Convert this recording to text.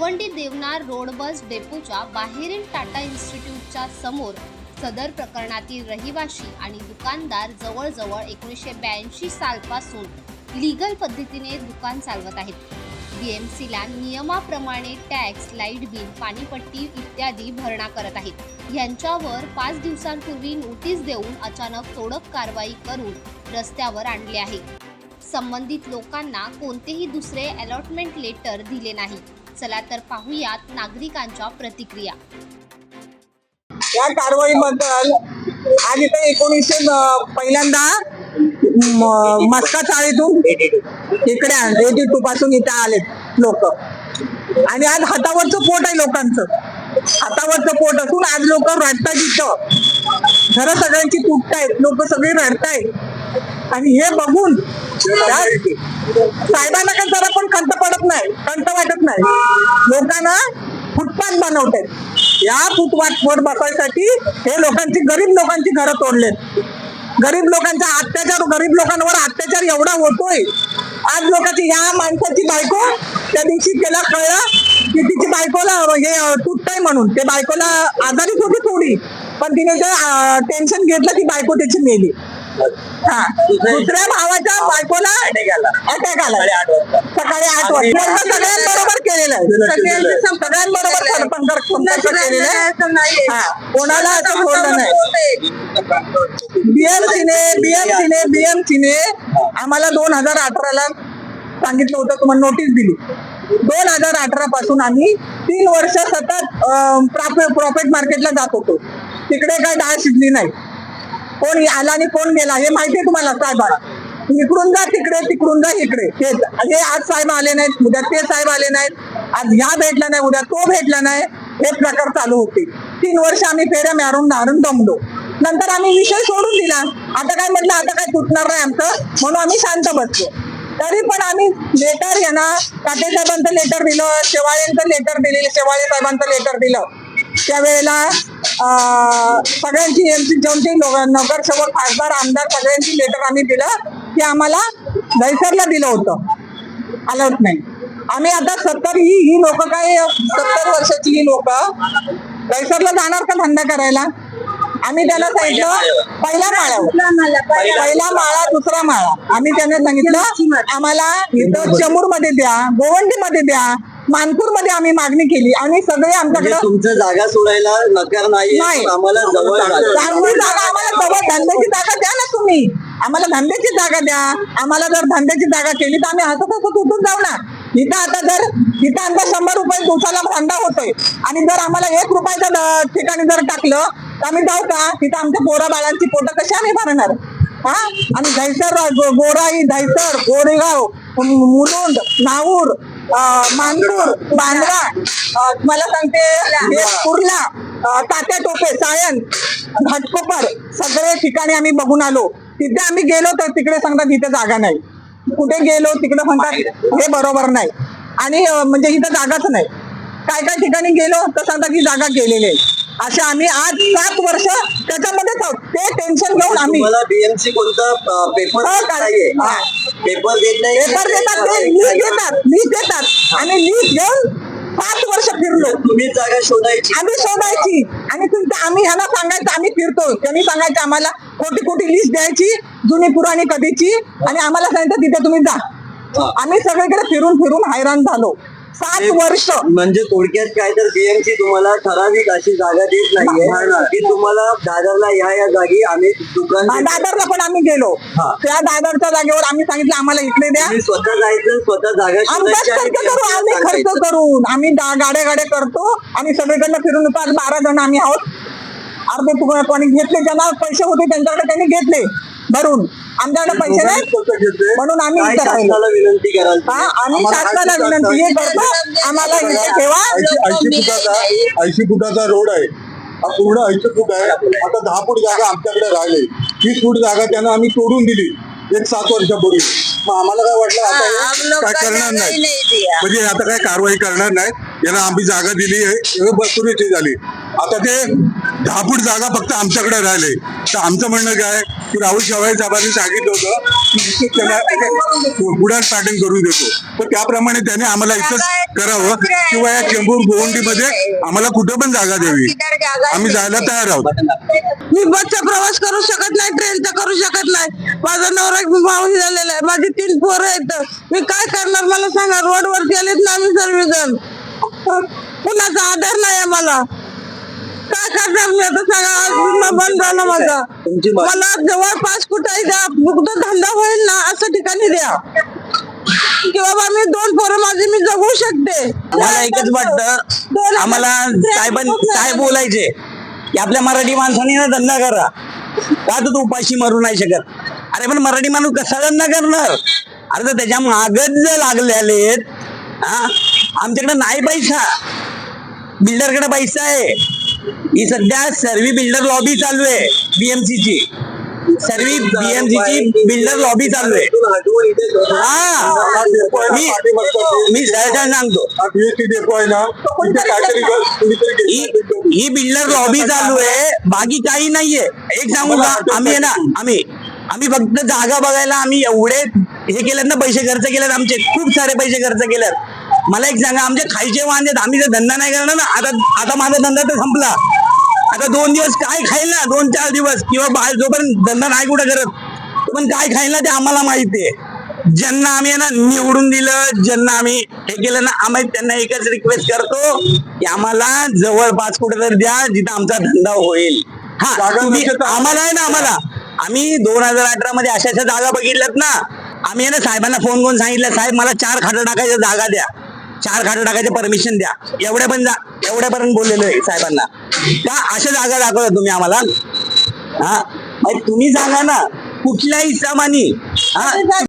Govandi Deonar road bus डेपोच्या बाहेरील टाटा इन्स्टिट्यूटच्या समोर सदर प्रकरणातील रहिवाशी आणि दुकानदार जवळजवळ एकोणीसशे ब्याऐंशी सालपासून लीगल पद्धतीने दुकान चालवत आहेत. बीएमसीला नियमाप्रमाणे टॅक्स लाइट बिल पाणीपट्टी इत्यादी भरणा करत आहेत. यांच्यावर पाच दिवसांपूर्वी नोटीस देऊन अचानक तोडक कारवाई करून रस्त्यावर आणले आहे. संबंधित लोकांना कोणतेही दुसरे अलॉटमेंट लेटर दिले नाही. चला तर पाहूयात नागरिकांच्या प्रतिक्रिया. या कारवाईबद्दल आज इथे एकोणीसशे पहिल्यांदा मस्का चाळीतून इकडे एटी टू पासून इथे आलेत लोक. आणि आज हातावरचं पोट आहे लोकांचं. हातावरचं पोट असून आज लोक रडतात इथं. घरं सगळ्यांची तुटतायत. लोक सगळे रडतायत. आणि हे बघून साहेबांना का जरा पण खंत पडत नाही खंत वाटत नाही. लोकांना फुटपाथ बनवतात. या फुटपाथवर बसायसाठी हे लोकांची गरीब लोकांची घरं तोडलेत. गरीब लोकांचा अत्याचार गरीब लोकांवर अत्याचार एवढा होतोय. आज लोकांची या माणसाची बायको त्या दिवशी त्याला कळलं की तिची बायकोला हे तुटतंय म्हणून. ते बायकोला आजारीच होती थोडी. पण तिने जर टेन्शन घेतलं ती बायको त्याची मेली. हा. दुसऱ्या भावाच्या बायकोला अटॅक आला. सकाळी आठ वाजता. सगळ्यांबरोबर केलेलं आहे. सगळ्यांबरोबर केलेला आहे. कोणाला असं बोललं नाही. बीएमसीने बीएमसीने बीएमसीने आम्हाला दोन हजार अठराला सांगितलं होतं तुम्हाला नोटीस दिली. दोन हजार अठरा पासून आम्ही तीन वर्ष सतत प्रॉफिट मार्केटला जात होतो. तिकडे काय डाळ शिजली नाही. कोण आला आणि कोण गेला हे माहितीये तुम्हाला साहेबाला इकडून जा तिकडे तिकडून जा इकडे. हेच हे आज साहेब आले नाहीत उद्या ते साहेब आले नाहीत. आज ह्या भेटला नाही उद्या तो भेटला नाही. हे प्रकार चालू होते तीन वर्ष आम्ही फेऱ्या मारून मारून दमलो. नंतर आम्ही विषय सोडून दिला. आता काय म्हटलं आता काय तुटणार नाही आमचं म्हणून आम्ही शांत बसलो. तरी पण आम्ही लेटर येणार काटे साहेबांचं लेटर दिलं शेवाळेंचं लेटर दिलेलं शेवाळे साहेबांचं लेटर दिलं. त्यावेळेला अं, सगळ्यांची यांची जेवढी लोक नगरसेवक खासदार आमदार सगळ्यांची लेटर आम्ही दिलं. की आम्हाला दहिसरला दिलं होतं. आलं नाही. आम्ही आता सत्तर ही ही लोक काय सत्तर वर्षाची ही लोक दहिसरला जाणार का धंदा करायला? आम्ही त्यांना सांगितलं पहिला माळा पहिला माळा. दुसरा माळा. आम्ही त्यांना सांगितलं आम्हाला इथं चमूरमध्ये द्या गोवंडी मध्ये द्या. मानपूरमध्ये आम्ही मागणी केली आणि सगळे म्हणजे आमच्याकडे तुमचं जागा सोडायला नकार नाही. नाही. आम्हाला जवळ जागा. आम्हाला जवळ धंद्याची जागा द्या ना तुम्ही. आम्हाला धंद्याची जागा द्या. आम्हाला जर धंद्याची जागा केली तर आम्ही हसत हसत उठून जाऊ ना. इथं आता जर इथं आमचा शंभर रुपये दिवसाला धंदा होतोय. आणि जर आम्हाला एक रुपयाच्या द- ठिकाणी जर टाकलं तर आम्ही जाऊ का? तिथं आमच्या पोरा बाळांची पोटं कशी आम्ही भरणार? हा? आणि दहिसर गो- गोराई दहिसर गोरेगाव मुलुंड नाऊर मानपूर बांद्रा मला सांगते हे कुर्ला तात्या टोपे सायन घाटकोपर सगळे ठिकाणी आम्ही बघून आलो. तिथे आम्ही गेलो तर तिकडे सांगतात तिथे जागा नाही. कुठे गेलो तिकडे म्हणतात हे बरोबर नाही. आणि म्हणजे इथं जागाच नाही. काय काय ठिकाणी गेलो तर सांगतात की जागा केलेली आहे. असे आम्ही आज सात वर्ष त्याच्यामध्येच आहोत. ते टेन्शन घेऊन आम्ही बीएमसी कोणता पेपर हो, हा. पेपर देत नाही. पेपर देतात ते लीज देतात लीज देतात आणि लीज घेऊन पाच वर्ष फिरलो. तुम्ही जागा शोधायची. आम्ही शोधायची. आणि तुमचं आम्ही ह्यांना सांगायचं आम्ही फिरतो. त्यांनी सांगायचं आम्हाला खोटी खोटी लिस्ट द्यायची जुनी पुराणी कधीची आणि आम्हाला सांगितलं तिथे तुम्ही जा. आम्ही सगळीकडे फिरून फिरून हैराण झालो. सात वर्ष. म्हणजे थोडक्यात काय तर बीएमसी तुम्हाला ठराविक अशी जागा देत नाहीये की तुम्हाला दादरला ह्या या जागी आम्ही दुकान. दादरला पण आम्ही गेलो. हा. त्या दादरच्या जागेवर आम्ही सांगितलं आम्हाला इकडे द्या. तुम्ही स्वतः जायचं स्वतः जागा आमचाच शोधायची आणि खर्च करू BMC ला आम्ही खर्च सांगायचं. करून आम्ही दा- गाड्या गाड्या करतो आणि सगळीकडनं फिरून येतो आज बारा जण आम्ही आहोत. अर्धे तुकडे कोणी घेतले ज्यांना पैसे होते त्यांच्याकडे त्यांनी घेतले. भरून. आमच्याकडे पैसे नाही? म्हणून आम्ही इथं राहिलो. विनंती कराल? हा आम्ही शासनाला विनंती हे करतो आम्हाला इथे ठेवा ऐंशी ऐंशी फुटाचा ऐंशी फुटाचा रोड आहे. हा पूर्ण ऐंशी फूट आहे. आता दहा फूट जागा आमच्याकडे राहिले. तीस फूट जागा त्यांना आम्ही तोडून दिली. एक सात वर्षापूर्वी. मग आम्हाला काय वाटलं आता हे काय करणार नाही. म्हणजे आता काय कारवाई करणार नाही. यांना आम्ही जागा दिली आहे. बसुरीची झाली. आता ते दहा फूट जागा फक्त आमच्याकडे राहिले. तर आमचं म्हणणं काय की राहुल शेवाळे साहेबांनी सांगितलं होतं की इथे पुढार पॅटर्न करून देतो. तर त्याप्रमाणे त्याने आम्हाला इथंच करावं किंवा या चेंबूर गोवंडीमध्ये आम्हाला कुठं पण जागा द्यावी. आम्ही जायला तयार आहोत. मी बसचा प्रवास करू शकत नाही ट्रेनचा करू शकत नाही. माझा नवरा मावशी झालेला आहे. माझी तीन पोरं आहेत. मी काय करणार? मला सांगा रोडवरती आलेत ना आम्ही सर्वजण. कुणाचा आधार नाही आहे मला काय करणार मी आता सांगा आज पूर्ण बंद झालं माझा. तुमची मा- मला जवळपास कुठेही द्या फक्त धंदा होईल ना असं ठिकाणी द्या. की बाबा मी दोन पोरं माझी मी जगू शकते. मला एकच वाटतं आम्हाला साहेबां साहेब बोलायचे की आपल्या मराठी माणसाने ना धंदा करा. का तर तू उपाशी मरू नाही शकत? अरे पण मराठी माणूस कसा धंदा करणार? अरे तर त्याच्या मागच जर लागलेले आहेत हा आमच्याकडे नाही पैसा. बिल्डरकडे पैसा आहे. ही सध्या सर्वी बिल्डर लॉबी चालू आहे बीएमसी ची. सर्वी बीएमसी ची बिल्डर लॉबी चालू आहे. हा. मी मी सांगतो. ही ही बिल्डर लॉबी चालू आहे. बाकी काही नाहीये. एक सांगू का? आम्ही आहे ना आम्ही आम्ही फक्त जागा बघायला आम्ही एवढे हे केलेत ना पैसे खर्च केलेत आमचे. खूप सारे पैसे खर्च केलेत मला एक सांगा आमचे खायचे वांदे आहेत. आम्ही जर धंदा नाही करणार ना. आता आता माझा धंदा तर संपला. आता दोन दिवस काय खाईल ना? दोन चार दिवस. किंवा बाहेर जोपर्यंत धंदा नाही कुठं करत पण काय खाईल ना ते आम्हाला माहिती आहे. ज्यांना आम्ही ना निवडून दिलं ज्यांना आम्ही हे केलं ना आम्ही त्यांना एकच रिक्वेस्ट करतो की आम्हाला जवळपास कुठे तर द्या जिथं आमचा धंदा होईल. हा आम्हाला. आहे ना आम्हाला. आम्ही दोन हजार अठरा मध्ये अशा अशा जागा बघितल्यात ना. आम्ही ना साहेबांना फोन करून सांगितलं साहेब मला चार खाटं टाकायच्या जागा द्या. चार खाटं टाकायचे परमिशन द्या. एवढ्या पण जा एवढ्यापर्यंत बोललेलो आहे साहेबांना. का अशा जागा दाखवता तुम्ही आम्हाला? हा? म्हणजे तुम्ही सांगा ना कुठल्या समानी हा?